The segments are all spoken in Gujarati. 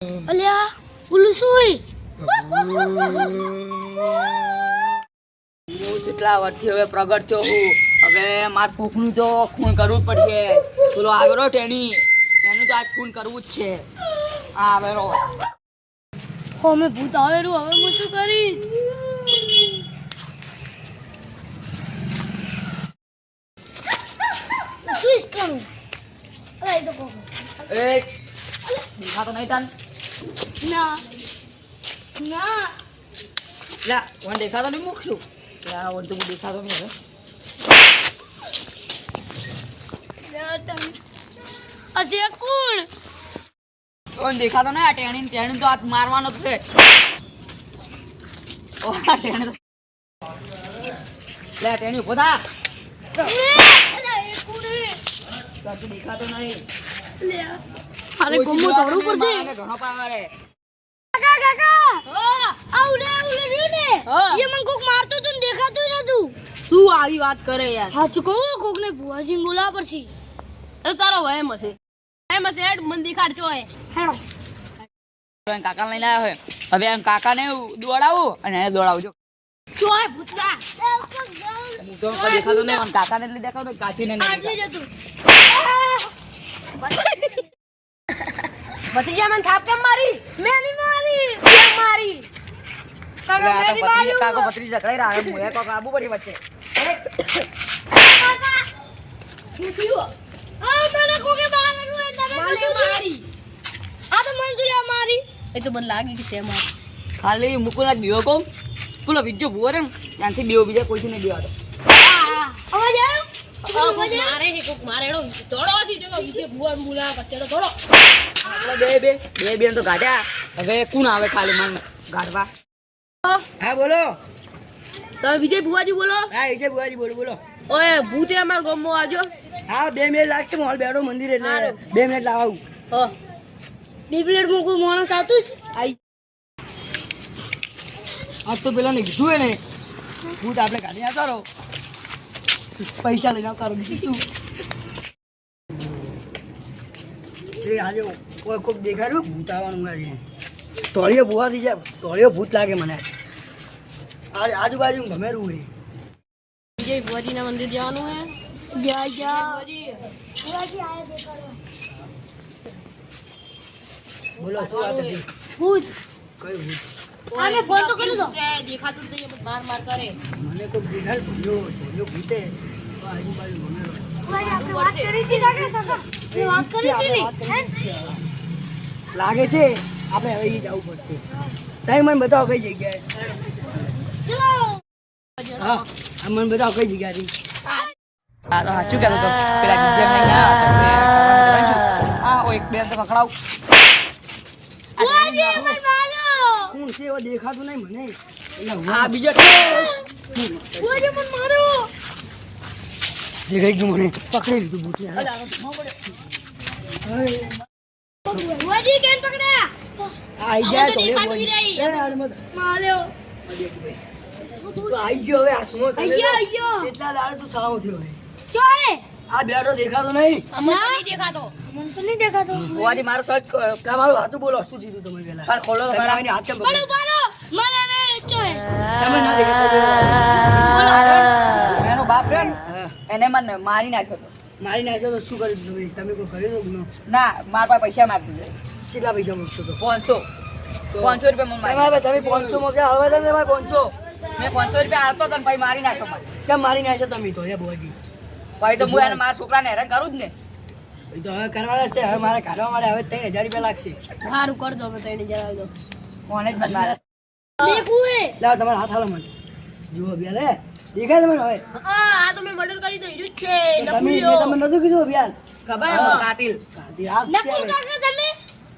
અલ્યા ઓલું શું હું જેટલા વર્ષથી હવે પ્રગટ થયો હું હવે માર કોકનું તો ખૂન કરવું પડશે. પેલો આવેલો ટેણી? એનું તો આજ ખૂન કરવું જ છે. આ આવેલો હો મેં ભૂત આવેલું હવે હું શું કરીશ? શું જ કરું? એ તો દેખાતો નહીં તન. ના ના લા મને દેખાતો નહીં મૂકશું લા મને તો હું દેખાતો નહીં હવે કોણ દેખાતો નહીં આ ટેણી ટેણી તો હાથ મારવાનો છે ઓ આ ટેણી લે ટેણી ઊભો થા દેખાતો નહીં. અરે ગમો ઘણો પાવર હે કાકા કાકા આ ઉલે ઉલે રહ્યું ને. એ મને કોક મારતો તો દેખાતું નતું શું આવી વાત કરે યાર? સાચું કહું કોક ને ભુવાજી બોલા પડશે. એ તારો વહેમ હશે. એમ હશે એડ મને દેખાડતો હે હેડો. કાકા લઈને આવ્યો હોય. હવે એમ કાકાને દોડાવું અને એને દોડાવજો. ચોય ભૂતલા. હું તો કઈ દેખાતું નહીં પણ કાકાને એટલે દેખાતું કાચીને નહીં જતું ભતીજા મને થાપ કેમ મારી? મેં નહીં મારી કેમ મારી એટલે કાકા પત્રી- ઝઘડાઈ રહ્યા હું એ કોક આબુ પડી વચ્ચે. કાકા. શું થયું? આ મને કોકે માર્યું હોય તમે બધું મારી. આ તો મંજુલિયા મારી. એ તો મને લાગી કે તે માર. ખાલી મુકુલા બીવો કહું. પેલો બીજો ભૂવો રે ત્યાંથી બીવો બીજા કોઈથી નહીં બીવાતો. અવાજ આવ્યો? મારે છે કોક મારે એડો. દોડવાથી જો વિજય ભુવન બોલા પછી દોડો બે બે બે બે તો ગાડ્યા હવે કોણ આવે ખાલી મન ગાઢવા. હા. બોલો. તમે વિજય ભુવાજી બોલો? હા વિજય બુવાજી બોલો બોલો. ઓય ભૂતે અમાર ગામમાં આજો હા બે મિનિટ લાગશે મોલ બેઠો મંદિર એટલે બે મિનિટ લાવું. હા. બે મિનિટમાં કોઈ માણસ આવતું છે આઈ. આજ તો પેલા ને કીધું હે ને ભૂત આપણે કાઢી આવતા રહો. પૈસા લઈને આવતા રહો એ આજે કોઈ કોઈક દેખાડ્યું ભૂત આવવાનું આજે. તળિયો ભૂવા થઈ જાય તોળીઓ ભૂત લાગે મને આજુબાજુ ગમે હોય. વિજય ભુવાજીના મંદિર જવાનું હે જય જય. ભુવાજી. ભુવાજી આયા દેખાડો બોલો શું વાત હતી? ભૂત. કઈ ભૂત? આને ફોન તો કરી દો. કે દેખાતું તો માર માર કરે. મને કોઈ દેખાડ ભૂલ્યો તોળીઓ ભૂતે આજુબાજુ ગમે રહું આપણે વાત કરી હતી કાકા કાકા વાત કરી હતી લાગે છે આપણે હવે જવું પડશે. તમે મને બતાવો કઈ જગ્યાએ. હા આ મને બતાવો કઈ જગ્યાથી હા તો સાચું કહેતો તો પેલા વિજય લઈને આવ્યા તો મેં ખાવાનું બનાવ્યું. હા એક બે તો પકડાવ શું છે એવો દેખાતું નહીં મને. હું આ બીજો દેખાઈ ગયું મને. પકડી લીધું પકડ્યા? આઈ જાય તો નહીં. માર્યો. તો ગયો હવે હાથમાં આઈ ગયો આઈ ગયો. કેટલા દાડે આ બેડો દેખાતો નહીં. મારો સર્ચ બોલો શું થયું તમે પેલા પર એનો બાપ રે એને મને મારી નાખ્યો તો. મારી નાખ્યો તો શું કર્યું તમે? તમે કોઈ કર્યો તો ના મારા પાસે પૈસા માગી દે કેટલા પૈસા મૂકશો તો? પાંચસો. પાંચસો રૂપિયા તમે પાંચસો મૂક્યા હવે તમે પાંચસો. મેં પાંચસો રૂપિયા આપતો ને મારી નાખ્યો મને. ચમ મારી નાખ્યા તમે તો હે બુઆજી પછી તો હું એને મારા છોકરાને હેરાન કરું જ ને. એ તો હવે કરવાના છે. હવે મારે કાઢવા માટે હવે ત્રણ હજાર રૂપિયા લાગશે. સારું કર દો ત્રણ હજાર આલ. દો કોને જ બનાવે લાવ તમારા હાથ હાલો મને. જુઓ દેખાય તમને હવે? આ તો મેં મર્ડર કરી દો હીરું છે. તો તમે મેં તમને નતું કીધું ખબર હે કાતિલ. કાંતિ હાથ છે નકુલ હવે. કાકા તમે?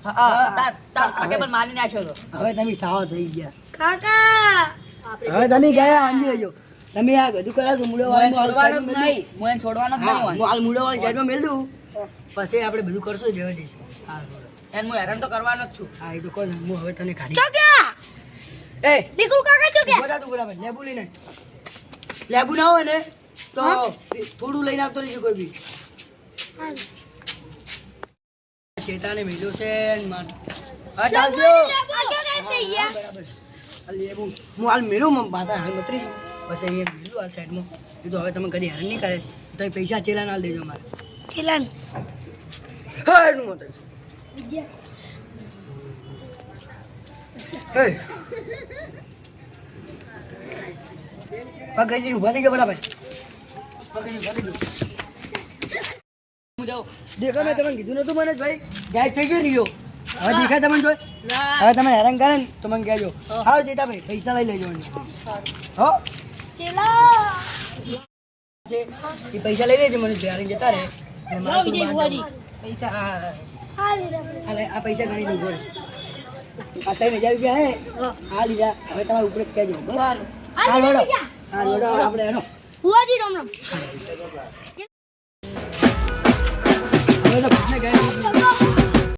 હા, હા, તાર તાર કાકે પણ મારી નાખ્યો તો. હવે તમે સાવ થઈ ગયા. કાકા! હવે તમે ગયા સમજી લેજો તમે આ બધું કરા છો મૂળો વાળો છોડવાનો નહીં હું છોડવાનો જ નહીં હું હાલ મૂળો વાળી સાઈડમાં મેલ દઉં પછી આપણે બધું કરશું જેવા હા બરોબર. હું હેરાન તો કરવાનો જ છું. હા એ તો કહો હું હવે તને ખાલી ચોક્યા? એ નીકળું કાકા ચોક્યા? બધા તું બરાબર લેબુ લઈને. લેબુ ના હોય ને તો થોડું લઈને આવતો રહેજો કોઈ બી. ચેતાને મેલ્યો છે ને માર- હા ચાલજો. બરાબર. હું હાલ મેળું મને બાધા હાલ મતરી છું. બસ અહીંયા મેળું હાલ સાઈડમાં એ તો હવે તમે કદી હેરાન નહીં કરે. તો પૈસા ચેલા હાલ દેજો મારે. ચેલાન હા એનું મત પગજી ઊભા થઈ ગયા બરાબર પગજી ઊભા થઈ ગયો. હું જાઉં. દેખો મેં તમને કીધું નતું મને ભાઈ. ગાય થઈ ગયો રહ્યો. હવે દેખાય તમને જોઈ? હવે તમે હેરાન કરે ને તો મને કહેજો. હાલ જીતા ભાઈ પૈસા લઈ લેજો હો? એ પૈસા લઈ લેજો મને જ્યારે જતા રહે. પૈસા આ પૈસા ગણી લઉં આ ત્રણ હજાર રૂપિયા હે? આ લીધા. હવે તમારે ઉપર જ કહેજો. હા? લોડો. હા લોડો આપણે એનો હુઆજી રામ રામ. હવે તો ગયા